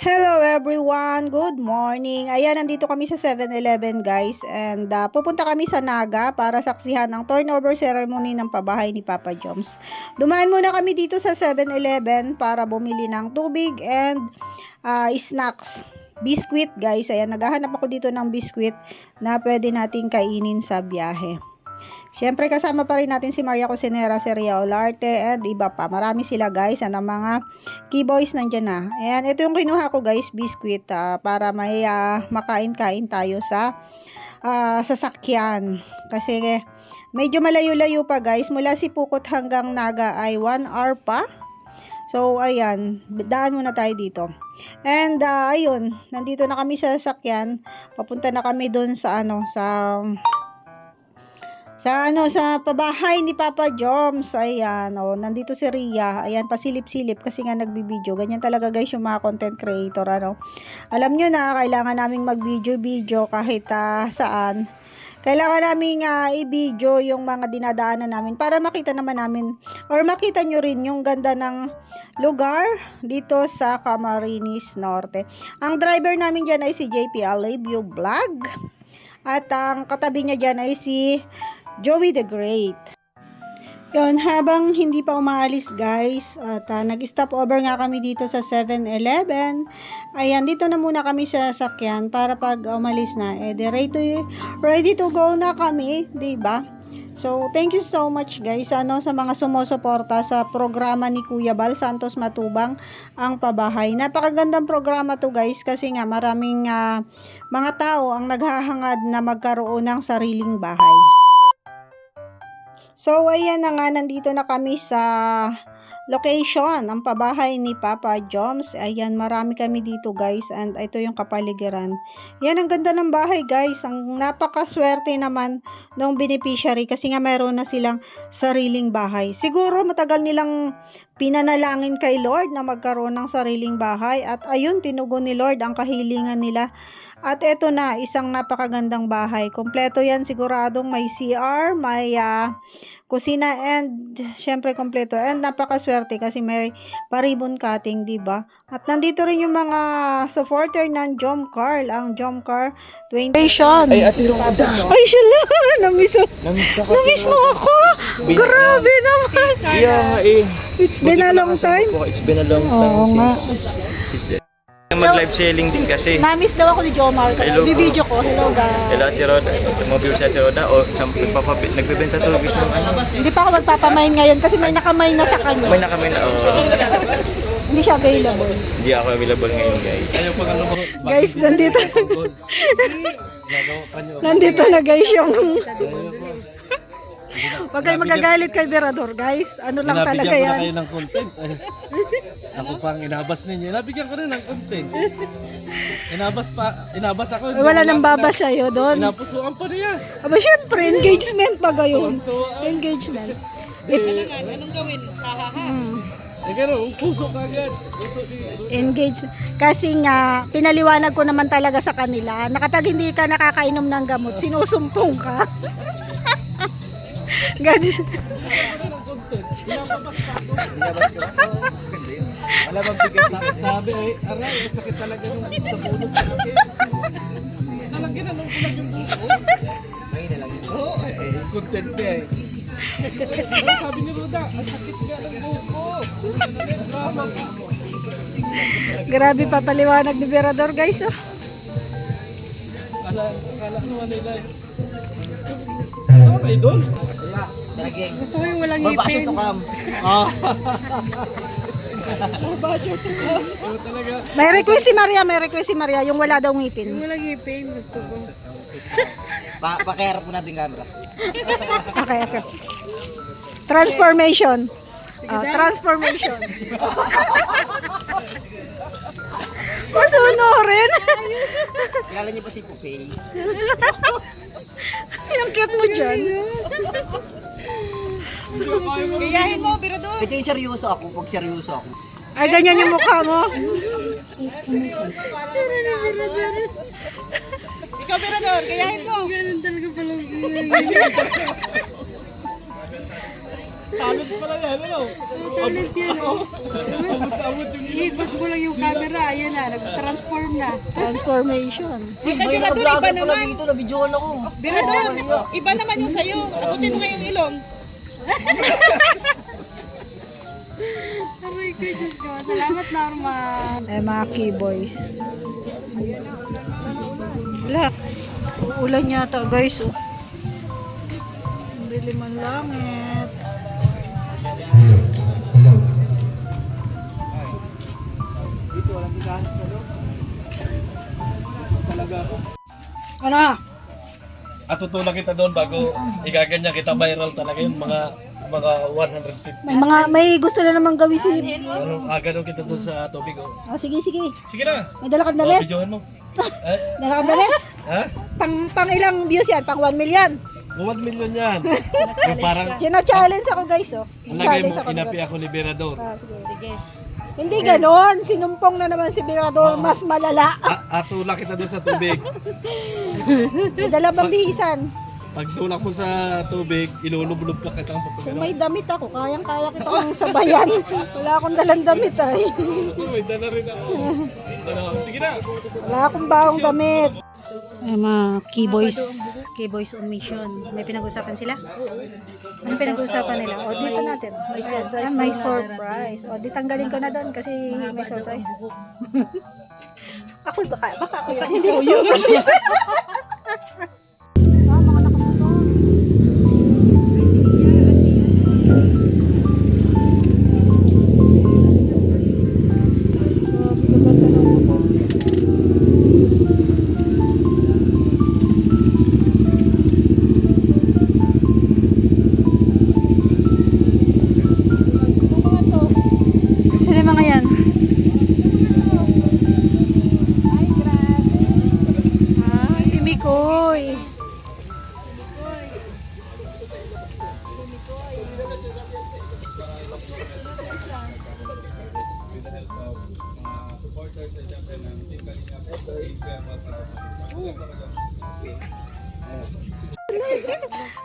Hello everyone! Good morning! Ayan, nandito kami sa 7-Eleven guys and uh, pupunta kami sa Naga para saksihan ang turnover ceremony ng pabahay ni Papa Joms. Dumaan muna kami dito sa 7-Eleven para bumili ng tubig and uh, snacks. Biscuit guys, ayan, naghahanap ako dito ng biscuit na pwede nating kainin sa biyahe. Siyempre kasama pa rin natin si Maria Cusinera, si Ria Olarte, and iba pa. Marami sila guys, and ang mga key boys nandyan na. Ayan, ito yung kinuha ko guys, biscuit, ah, para may ah, makain-kain tayo sa ah, sasakyan. Kasi medyo malayo-layo pa guys. Mula si Pukot hanggang Naga ay 1 hour pa. So, ayan, daan muna tayo dito. And, ah, ayun, nandito na kami sa sasakyan. Papunta na kami doon sa ano, sa sa ano, sa pabahay ni Papa Joms. Ayan, oh, nandito si Ria. Ayan, pasilip-silip kasi nga nagbibideo. Ganyan talaga guys yung mga content creator, ano. Alam nyo na, kailangan naming mag-video-video kahit ah, saan. Kailangan namin uh, i-video yung mga dinadaanan namin para makita naman namin or makita nyo rin yung ganda ng lugar dito sa Camarines Norte. Ang driver namin dyan ay si JP Alibio Vlog. At ang katabi niya dyan ay si Joey the Great. Yun, habang hindi pa umaalis guys, at uh, nag-stop over nga kami dito sa 7-Eleven. Ayan, dito na muna kami sa sasakyan para pag umalis na, eh, ready to, ready to go na kami, ba? So, thank you so much guys ano sa mga sumusuporta sa programa ni Kuya Bal Santos Matubang ang pabahay. Napakagandang programa to guys kasi nga maraming ah, mga tao ang naghahangad na magkaroon ng sariling bahay. So, ayan na nga, nandito na kami sa location, ang pabahay ni Papa Joms. Ayan, marami kami dito guys and ito yung kapaligiran. Yan, ang ganda ng bahay guys. Ang napakaswerte naman ng beneficiary kasi nga meron na silang sariling bahay. Siguro matagal nilang pinanalangin kay Lord na magkaroon ng sariling bahay at ayun, tinugon ni Lord ang kahilingan nila. At eto na, isang napakagandang bahay. Kompleto yan, siguradong may CR, may ah, kusina and syempre kompleto. And napakaswerte kasi may paribon cutting, 'di ba? At nandito rin yung mga supporter ng Jom Carl, ang Jom Car 20 Station. Ay, Ate Roda! Ay, shala! Namiss, Namiss ka ka. namiss mo ako! Grabe naman! Yeah, eh. It's been a long time. Po, It's been a long Oo time nga. since she's there. Mag-live selling din kasi. Namiss daw ako ni Jomar. Hello po. Bibideo ko. Hello guys. Hello Ate Roda. Sa mga viewers Ate Roda o sa nagpapabit, nagbebenta to bis ng ano. Hindi pa ako magpapamain ngayon kasi may nakamay na sa kanya. May na kami na, oh, Hindi siya available. hindi ako available ngayon guys. Guys, nandito. nandito na guys yung... Huwag kayo magagalit kay Berador, guys. Ano lang talaga Nabigyan ko na yan. kayo ng content. Ako pang inabas ninyo. Nabigyan ko rin ng content. Inabas pa, inabas ako. Ay, wala nang babas sa'yo doon. Inapusuan pa niya. Aba, syempre, engagement ba gayon? Engagement. Eh, Hmm. eh, gano'n, puso ka agad. Puso di. Engagement. Kasi nga, pinaliwanag ko naman talaga sa kanila na kapag hindi ka nakakainom ng gamot, sinusumpong ka. God. Wala bang bigat Sabi ay, aray, sakit talaga nung sa puno sa sakit. Nalagyan na yung buko. May na lang. Oo, eh, content. Sabi ni Ruda, ang sakit ka ng buko. Drama ka. Grabe pa paliwanag ni Berador, guys. Oh. Kala, kala naman nila eh. Kayo doon? Gusto ko yung walang Babasok to kam. Ah. Oo talaga. May request si Maria, may request si Maria, yung wala daw ngipin. Pa pakiharap mo natin camera. Okay, okay. Transformation. Ah, transformation. Masunurin. Kilala niyo ba si Pupay? yung cute mo dyan. Gayahin mo. Ito yung seryoso ako pag seryoso ako. Ay, ganyan yung mukha mo. Ikaw, Mirador, gayahin mo. Ganun talaga pala. Talent pala yan, ano? Talent yan, oh. Abot-abot yung Ikot ko lang yung camera, ayun na, nag-transform na. Transformation. Birador, iba naman. dito, nabidyohan ako. Birador, iba naman yung sayo. Abutin mo nga yung ilong. Aray ko, Diyos ko. Salamat, Norma. Eh, mga keyboys. Wala. Ulan yata, guys. Oh. Ang dilim ang langit. Ano? At tutulak kita doon bago igaganyan kita viral talaga yun. Mga mga 150. May mga may gusto na naman gawin si Ano, aga doon kita doon sa tubig. Oh. Oh, sige, sige. Sige na. May dala kang Oh, damit? videohan mo. Eh, Dala kang damit? ha? Pang pang ilang views yan? Pang 1 million. 1 million yan. Yung parang China-challenge ako, guys, oh. Challenge mo, ako. inapi ako ni Berador. Ah, sige. sige. Hindi ganon. Sinumpong na naman si Mirador. Mas malala. A- atulak kita doon sa tubig. May dala bang bihisan? Pag tulak mo sa tubig, ilulublob ka kitang Kung papagano. may damit ako, kayang-kaya kitang sabayan. Wala akong dalang damit ay. May dala rin ako. Ano, Sige na. Wala akong baong damit. Ay, mga keyboys, keyboys on mission. May pinag-usapan sila? Ano pinag-usapan nila? O, dito natin. May surprise. Ah, may surprise. O, di tanggalin ko na doon kasi may surprise. ako, baka, baka ako yun. Hindi ko surprise.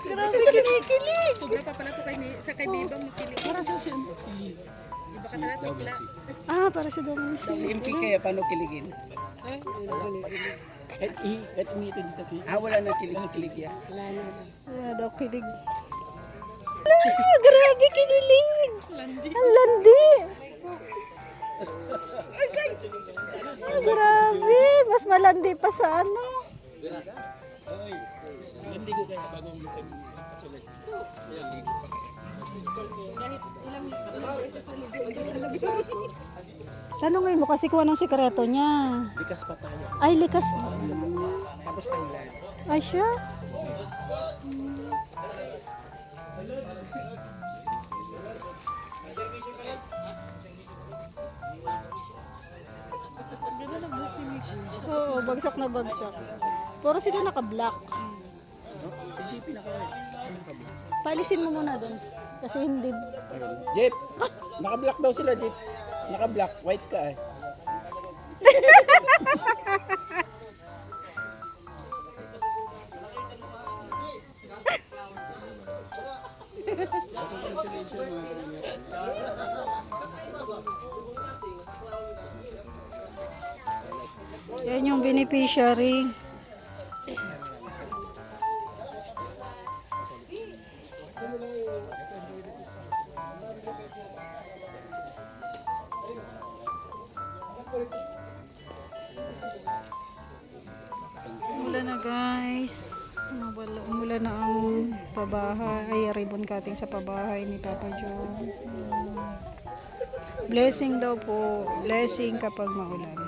Grabe kinikilig. Sobra pa pala ito kay, sa kay Bebang makilig. Para sa siya. Iba ka talaga tigla. Ah, para si Dong Si MP kaya paano kiligin? Kahit i, kahit umitin dito. Ah, wala na kilig, kilig yan. Wala daw kilig. Ah, grabe kinilig. Ang landi. Ah, grabe. Mas malandi pa sa ano. Hindi ko kaya bagong Tanongin mo kasi kuha ng sikreto niya. Likas pa tayo. Ay, likas. Tapos tanglad. Ay, siya. Bagsak na bagsak. Puro sila naka-black. Paalisin mo muna doon. Kasi hindi... Jeep! Naka-black daw sila, Jeep. Naka-black. White ka eh. Yan yung beneficiary. Umula na guys. Umula, umula na ang pabahay. Ay, ribbon cutting sa pabahay ni Papa John. Blessing daw po. Blessing kapag maulan.